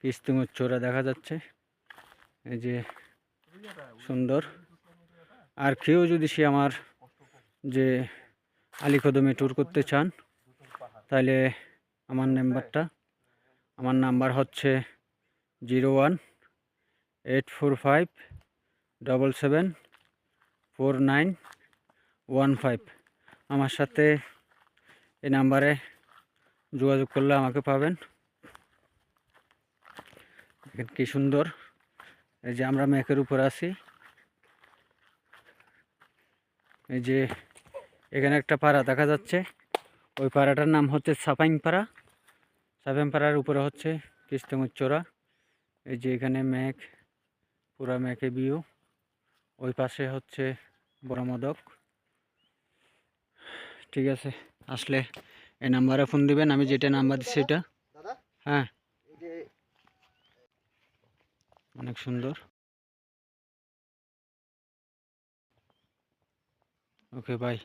কিস্তিমুর চোরা দেখা যাচ্ছে। এই যে সুন্দর। আর কেউ যদি সে আমার যে আলিকদমে ট্যুর করতে চান, তাহলে আমার নাম্বারটা, আমার নাম্বার হচ্ছে zero one, eight four five, double seven, four nine, one five. আমার সাথে এই নাম্বারে যোগাযোগ করলে আমাকে পাবেন। দেখেন কি সুন্দর। এই যে আমরা মেকের উপর আছি। এই যে এখানে একটা পাড়া দেখা যাচ্ছে। ওই পাড়াটার নাম হচ্ছে সাপাইং পাড়া সাপাইং পাড়ার উপরে হচ্ছে কৃষ্ণমুর চোরা এই যে এখানে মেঘ পুরা মেঘে বিউ ওই পাশে হচ্ছে বড় মদক ঠিক আছে আসলে এই নাম্বারে ফোন দিবেন আমি যেটা নাম্বার দিচ্ছি এটা হ্যাঁ এই যে অনেক সুন্দর। Okay bye